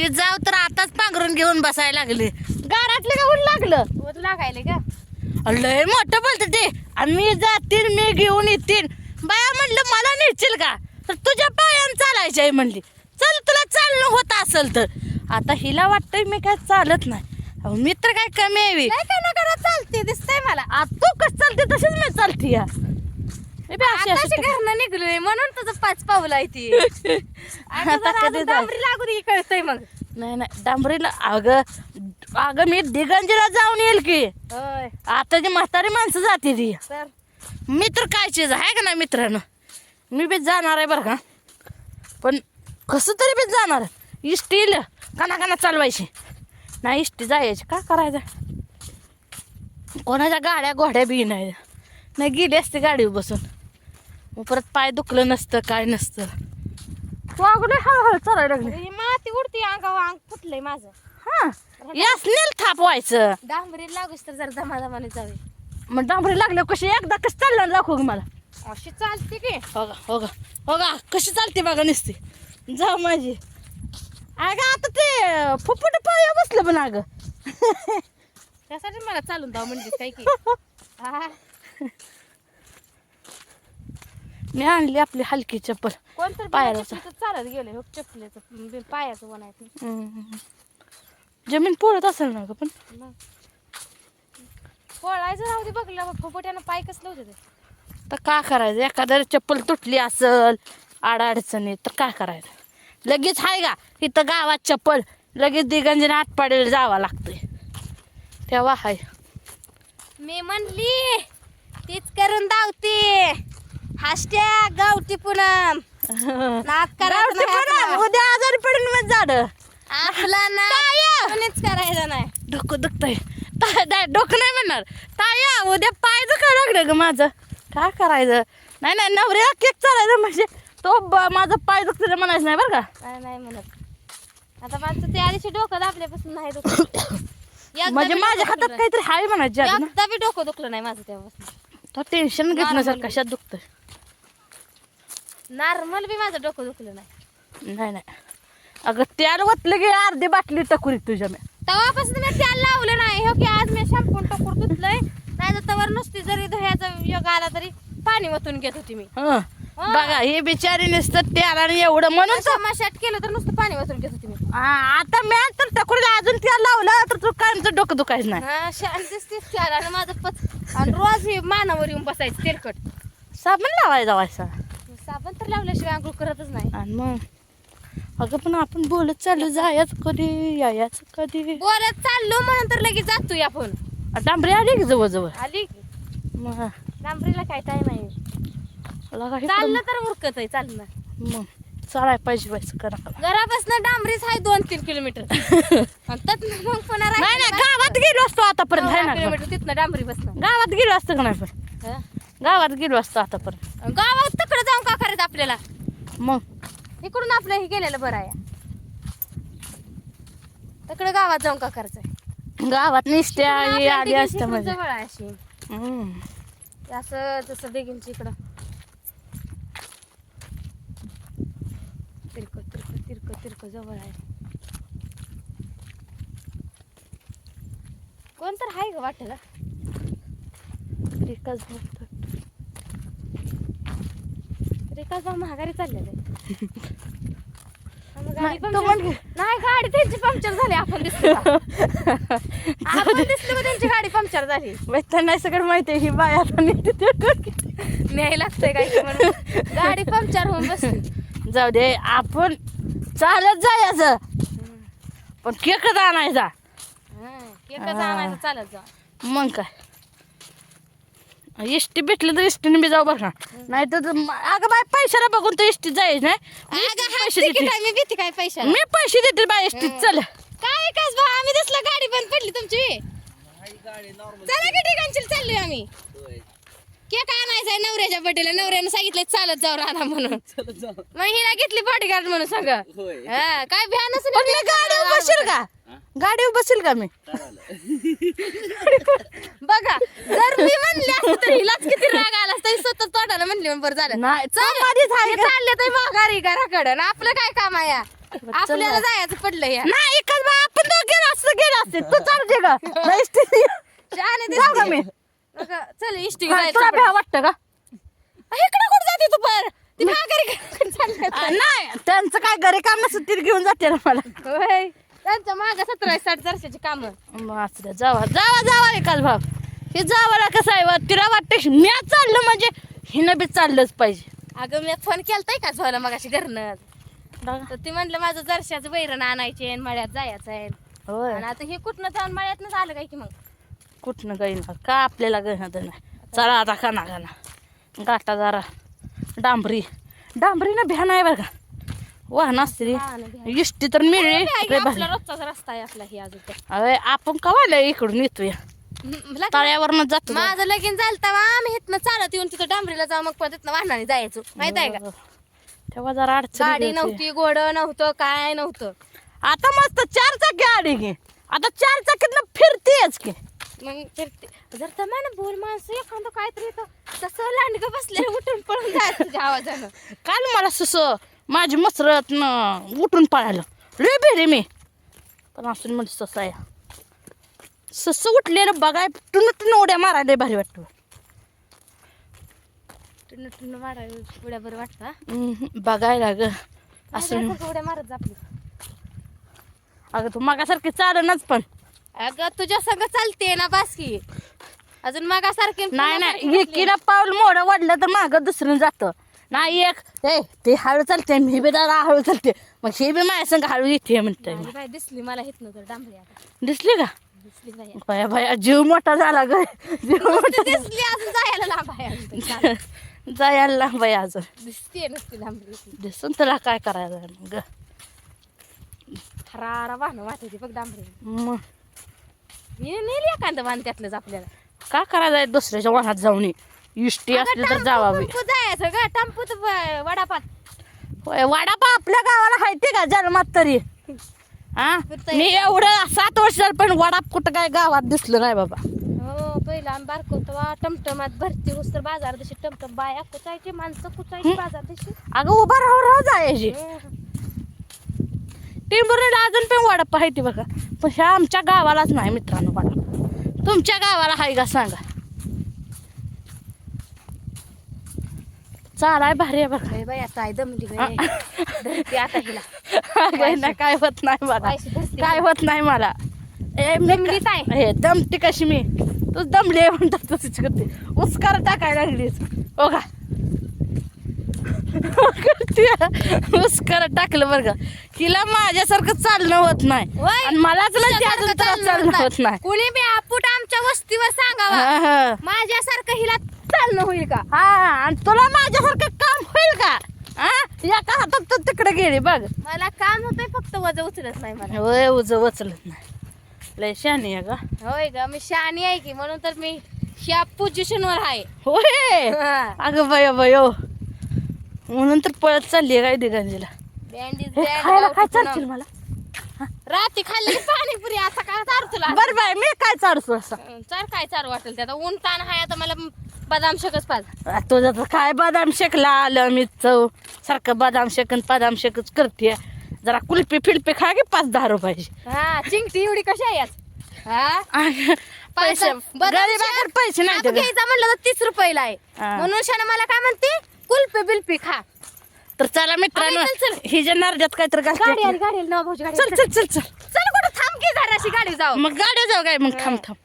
ती जाव तर आताच पांघरून घेऊन बसायला लागली. गारातले का ऊन लागलं? ओत लागायले का? लय मोठं बोलत ते. आणि मी जातील मी घेऊन येतील बाया म्हणलं मला नेतील का? तर तुझ्या पायानं चालायची आहे म्हणली चल तुला चालणं होत असेल तर. आता हिला वाटतंय मी काय चालत नाही. अहो, मी तर काय कमी यावी काय ना चालते दिसतंय मला. आ, तू कस चालते तशीच मी चालते या. मी बी अशी- अशी आताशी घरनं निघलोय म्हणून तुझं पाच पावलं आहे ती. आता आता जरा कधी अजून जाय- डांबरी लागू दे कळतंय मग. नाही नाही डांबरीला अगं अगं मी दिगंजीला जाऊन येईल की. होय. आता जी म्हातारी माणसं जाते ती. तर? मित्र काय चीज आहे का ना मित्रांनो? मी बी जाणार आहे बरं का. पण कसं तरी बी जाणार. इष्टील काना काना चालवायची. नाही इष्टी जायची का करायचं? कोणाच्या गाड्या घोड्या बी नाही. नाही गेली असते गाडीवर बसून. मग परत पाय दुखलं नसतं काय नसतं. तू अगोदर हळूहळू चालायला लागली. ही माती उडती अंगावर अंग फुटलंय माझं. हा. यास नेल थापवायचं डांबरी लागूस तर जरा दमादमाने जावे. मग डांबरी लागलं कशी एकदा कसं चाललं दाखव की मला. अशी चालते की. हो का हो का हो का कशी चालते बघा नुसती. जा माझी. अगं आता ते फुफुट पाय बसलं पण अगं. त्यासाठी मला चालून जाऊ म्हणलीस काय की. मी आणली आपली हलकी चप्पल कोणतरी पायाला चपलीचं चालत गेले हो चपलीचं. बी- पायाचं बनायचं. हम्म. जमीन पोळत असेल ना ग पण? मग. पोळायचं राहू दे बघलं फुफुट्यानं पाय कसलं होते ते. तर काय करायचं? एखाद्या चप्पल तुटली असल अडचणी तर काय करायचं? लगेच आहे का? इथं गावात चप्पल. लगेच दिगंजीने आटपाडीला जावं लागतंय. तेव्हा हाय. मी म्हणली तीच करून धावते हास्ट्या गावठी पुनम. नाद करायचं गावठी नाही पण आपला. उद्या आजारी पडून मग झाड. आपला ना. कोणीच करायचं नाही. डोकं दुखतंय. ताय ताय डोकं नाही म्हणणार. ताया उद्या पाय दुखा लागलं ग माझं. काय करायचं? नाही नाही नवऱ्याला केक चालायचं म्हणजे तो ब- माझं पाय दुखतं म्हणायचं नाही बरं का. नाही नाही म्हणत. आता माझं त्या दिवशी डोकं दाबल्यापासून नाही दुखत. एकदा म्हणजे बी माझ्या डोकं हातात दुखलं काहीतरी हाय म्हणायचे नाही. एकदा बी डोकं दुखलं नाही माझं तेव्हापासून. तो टेन्शन घेत नसेल Normal. कशात दुखतंय? नॉर्मल बी माझं डोकं दुखलं नाही. नाही नाही. अगं त्याला वतलं की अर्धी बाटली टकुरी तुझ्या मी. तेव्हापासून मी त्याला लावलं नाही. हो की आज मी शॅम्पून टोकर धुतलंय. नाही तर तवर नुसती जरी दह्याचा योग आला तरी पाणी वतून घेत होती मी. हं. बघा हे बिचारी नुसतं त्याला आणि एवढं म्हणून तर- केलं तर नुसतं पाणी वतून घेत होती मी. आता मी तर टकुरीला अजून त्याला लावलं तर तू कायमचं डोकं दुखायचं नाही. हा शांतीच तीच चार आणि माझं पच आणि रोज हे मानावर येऊन बसायचं तेलकट. साबण लावायचा साबण तर लावल्याशिवाय आंघोळ करतच नाही. आणि मग? अगं पण आपण बोलत चालू जायचं कधी? यायचं कधी? बोलत चाललो म्हणून तर लगेच जातोय आपण. डांबरी आली की जवळजवळ? आली. की मग? डांबरीला काय टाइम आहे? मला काही चाललं तर उरकत आहे चालणं. मग? चालाय पाहिजे व्हायचं करा. घरापासून डांबरीच आहे दोन तीन किलोमीटर. आणि त्यातनं मग पुन्हा नाही नाही राहिलं गावात गेलो असतो आतापर्यंत आहे ना किलोमीटर तिथनं डांबरी बसणं गावात गेलो असतं का नाही पण गावात गेलो असतो आतापर्यंत. गावात तिकडे जाऊन का करायचं आपल्याला? मग? इकडून आपलं हे गेलेलं बरं आहे. तिकडे गावात जाऊन का करायचंय? गावात निसत्या हे आली असतं म्हणजे. जवळ आहे अशी. हम्म. ते असं इकडं. तिरक तिरक तिरक तिरक जवळ आहे. कोण तर आहे ग वाटेला? बोलतोय. भाऊ महागारी चाललेलं आहे नाही, गाडी त्यांची पंक्चर झाली आपण दिसलो का? आपण दिसलो का त्यांची गाडी पंक्चर झाली? त्यांना सगळं माहिती आहे ही बाय आता. न्याय लागतंय काय म्हणून? गाडी पंक्चर होऊन बसली. जाऊ दे आपण चालत जायचं पण केकच आणायचा. एकच आणायचं चालत जा. मग काय? एसटी भेटली तर एसटीने बी जाऊ बरं का. नाही तर अगं बाय पैशाला बघून तर एसटी जायच नाही. मी पैसे देते मी भीती काय पैशा मी पैसे देते बाय एसटीत चल. काय विकास भाऊ आम्ही दिसला गाडी बंद पडली तुमची. चला की ठिकाणची चाललोय आम्ही. केक आणायचा नवऱ्याच्या बड्डेला नवऱ्यानं सांगितलं चालत जाऊ राहणार म्हणून. मग हिला घेतली बॉडीगार्ड म्हणून सांग. हा, काय मी गाडीवर बसेल का? गाडीवर बसेल का मी? बघा तर हिलाच किती राग आला ही स्वतः तोंडाला म्हणली बरं झालं. नाही चल, आहे हे का? चालले तर माघारी घराकडं. आणि आपलं काय काम आहे या? आपल्याला जायचं पडलं या. नाही एकच बा आपण दोघं गेलो असतं गेलो असते. तू चालते का नाही इष्टी- शहाणे जाऊ का दिसते. मी. नका, चल इष्टी काय, तुला भ्या वाटतं का इकडे कुठं जाते तू पर ती माघारी चालली आ, नाही त्यांचं काय घरी काम नसतं ती घेऊन जाते ना मला. होय. त्यांच्या माग सतरा साठ वर्षाची काम. मग असं द्या, जावा जावा जावा एकाच भाव हे जावाला कसं आहे बा, तिला वाटतं मी चाललं म्हणजे हिनं बी चाललंच पाहिजे. अगं मी फोन केलताय का झालं मगाशी घरनं. तर ती म्हणलं माझं जरशाचं बैरण आणायचे आणि मळ्यात जायचं आहे. होय. आणि आता हे कुठनं जाऊन मळ्यातनं आलं काय की मग? कुठनं काही ना का आपल्याला नाही? चला आता खाना खाना. गाठा जरा. डांबरी. डांबरी ना भ्या नाही का? वाहन असते. इष्टी तर मिळली. आहे. आपला रोजचाच रस्ता आहे आपला ही अजून तर. अरे आपण कवायला इकडून येतोय? तळ्यावरनं जातो माझं लगीन झालं तेव्हा आम्ही इथनं चालत येऊन तिथं डांबरीला जाऊ मग परत तिथनं वाहनाने जायचो. माहीत आहे का? तेव्हा जरा अडचण गाडी नव्हती गोड नव्हतं काय नव्हतं. आता मस्त चार चाकी गाडी घे आता चार चाकीतनं फिरतेच की. मग तर ते- जर तर ना बोल माणसं एखादं काहीतरी येतं. तसं लांडगं बसले उठून पळून जायचं तुझ्या आवाजानं. काल मला सुस माझी मसरत उठून पळालं. रे बेरे मी. पण असून म्हणजे सस आहे. सस उठलेलं बघाय टुन टुन उड्या मारायला भारी वाटतं. टुन टुन मारायला पुढ्या बरं वाटतं बघायला ग. असं उड्या मारत जा आपली? अगं तू मागासारखी चालणच पण. अगं तुझ्या संग चालते ना बासकी अजून मागासारखी नाही नाही? एकीला पाऊल मोडं वाढलं तर मागं दुसरं जातं. नाही एक. ए ते हळू चालते मी बी दादा हळू चालते. मग हे बी माझ्या संग हळू येते म्हणते दिसली मला हितनं तर डांबरी दिसली का? भया भया जीव मोठा झाला ग. जीव मोठा दिसली अजून जायला लांब आहे. जायला लांब आहे अजून. दिसते नसती लांबरी दिसून तुला काय करायचं आहे मग हरारा वाहनं वाटते बघ डांबरी. मग? मी नेली एखादं वाहन त्यातलंच आपल्याला. का करायचं आहे दुसऱ्याच्या वाहनात जाऊन? इष्टी असली तर जावावी जायचं ग? टॅम्पू तर वडापात होय वडापाव आपल्या गावाला हायते का? जन्मात तरी. हा. मी एवढं सात वर्ष झालं पण वडाप कुठं काय गावात दिसलं नाही बाबा. हो पहिला आम्ही बारको तेव्हा टमटमात भरती होस तर बाजार दिवशी टमटम बाया कुचायची माणसं कुचायची बाजार दिवशी अगं उभा राहू राहू जायची. टिंबुर्णीला अजून पण वडाप आहे बघा. पण ह्या आमच्या गावालाच नाही मित्रांनो वडाप. तुमच्या गावाला आहे का सांगा? चालाय भारी आहे बघा. बाई आता आहे दमली बाई. धरती आता हिला. अगं ना काय होत नाही मला. पायशी धरती काय होत नाही मला. ए मी दमलीच आहे. हे दमती कशी मी. तू दमली म्हणतात तशीच करते उस्कार टाकायला लागलीस. हो का? उस्कार टाकलं बरं का. हिला माझ्यासारखं चालणं होत नाही. होय. आणि मलाच अजून त्रास चालणं होत नाही. कुणी बी आपूट आमच्या वस्तीवर सांगावा. हा, हा. माझ्यासारखं हिला चालणं होईल का? हा आणि तुला माझ्यासारखं काम होईल का? हा? एका हातात तू तिकडे गेली बघ. मला काम होतंय फक्त वज उचलत नाही मला. होय उज वचलत नाही. लय शानी आहे का होय ग मी शहाणी आहे की म्हणून तर मी ह्या पोझिशनवर आहे. होय? हा. अगं बयो बयो. म्हणून तर पळत चालली आहे काय दिगांजीला? हे खायला काय चालशील मला? रात्री खाल्ली पाणीपुरी आता काय चार तुला बर बाय मी काय चालतो असं? चार काय चार वाटेल त्यात ऊन ताण आहे आता मला बदाम शकच पाज. आ, तुझं तर काय बदाम शेकला आलं मी चव. सारखं बदाम शेकन बदाम शेकच करते जरा कुल्फी फिल्पी खा की पाच दहा रुपयाची. हा चिंगटी एवढी कशी आहे यात हा? पैसे बदाम गरीबाकडे शेक पैसे नाही आपण घ्यायचा म्हणलं तर तीस रुपयाला आहे. हा. म्हणून शाना मला काय म्हणते? कुल्फी बिल्फी खा. तर चला मित्रांनो चल, चल. ही जे नारड्यात काय तर गाडी आली गाडी आली नवा भाऊची गाडी चल चल चल चल. चल कुठं थांब की जराशी गाडी जाऊ. मग गाड्या जाऊ काय? मग थांब थांब.